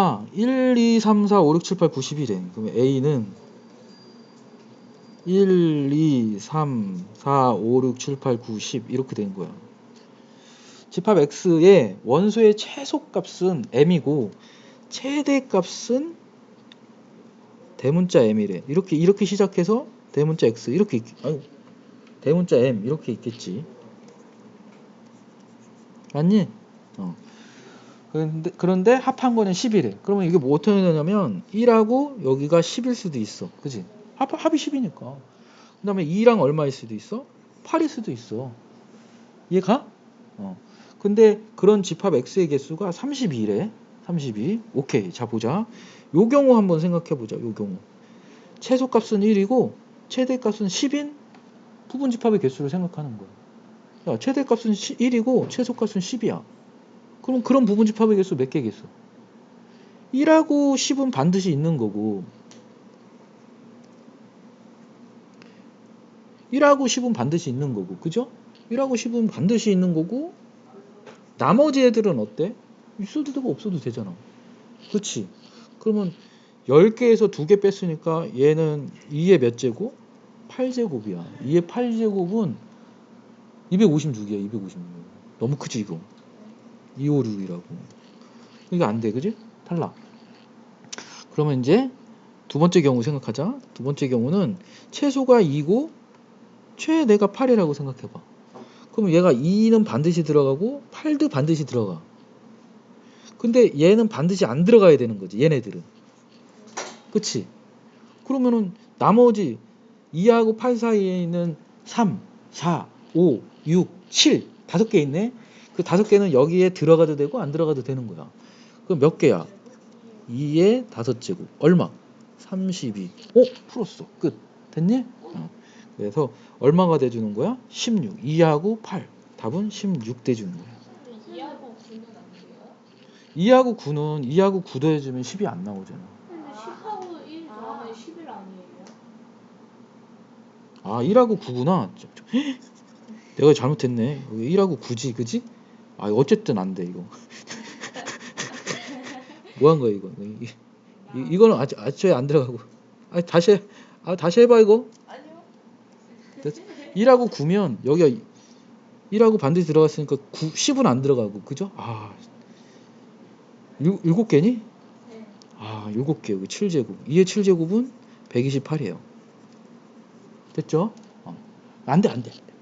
아, 1, 2, 3, 4, 5, 6, 7, 8, 9, 10이래. 그러면 A는 1, 2, 3, 4, 5, 6, 7, 8, 9, 10 이렇게 된 거야. 집합 X의 원소의 최소값은 M이고 최대값은 대문자 M이래. 이렇게 이렇게 시작해서 대문자 X 이렇게 있, 아유, 대문자 M 이렇게 있겠지. 맞니? 어. 그런데, 그런데 합한 거는 10이래. 그러면 이게 뭐 어떻게 되냐면 1하고 여기가 10일 수도 있어. 그지? 합, 합이 10이니까. 그 다음에 2랑 얼마일 수도 있어? 8일 수도 있어. 이해가? 어. 근데 그런 집합 X의 개수가 32래. 32. 오케이. 자, 보자. 요 경우 한번 생각해 보자. 요 경우. 최소값은 1이고 최대값은 10인 부분 집합의 개수를 생각하는 거야. 야, 최대값은 1이고 최소값은 10이야. 그럼 그런 부분 집합의 개수 몇 개겠어? 1하고 10은 반드시 있는 거고 1하고 10은 반드시 있는 거고 그죠? 1하고 10은 반드시 있는 거고 나머지 애들은 어때? 있어도 되고 없어도 되잖아. 그치? 그러면 10개에서 2개 뺐으니까 얘는 2의 몇 제곱? 8제곱이야. 2의 8제곱은 256이야. 256. 너무 크지 이거. 256이라고. 이거 안 돼. 그지? 탈락. 그러면 이제 두 번째 경우 생각하자. 두 번째 경우는 최소가 2고 최대가 8이라고 생각해봐. 그럼 얘가 2는 반드시 들어가고 8도 반드시 들어가. 근데 얘는 반드시 안 들어가야 되는 거지. 얘네들은. 그치? 그러면은 나머지 2하고 8 사이에 있는 3, 4, 5, 6, 7 다섯 개 있네. 그 다섯 개는 여기에 들어가도 되고 안 들어가도 되는 거야. 그럼 몇 개야? 2의 다섯 제곱. 얼마? 32. 오, 풀었어. 끝. 됐니? 어. 그래서 얼마가 돼주는 거야? 16. 2하고 8. 답은 16 돼주는 거야. 2하고 9는 안 돼요? 2하고 9는 2하고 9 더해주면 10이 안 나오잖아. 근데 10하고 1 더하면 11 아니에요? 아, 1하고 9구나. 내가 잘못했네. 1하고 9지, 그지? 아, 어쨌든 안 돼, 이거. 뭐 한 거야, 이거? 이, 이, 이 거는 아직, 아직 안 들어가고. 아, 다시 해. 아, 다시 해봐, 이거. 아니요. 됐어? 1하고 9면, 여기가 1하고 반드시 들어갔으니까 9, 10은 안 들어가고, 그죠? 아, 7, 7개니? 네. 아, 7개, 여기 7제곱. 2의 7제곱은 128이에요. 됐죠? 어. 안 돼, 안 돼. 안 돼.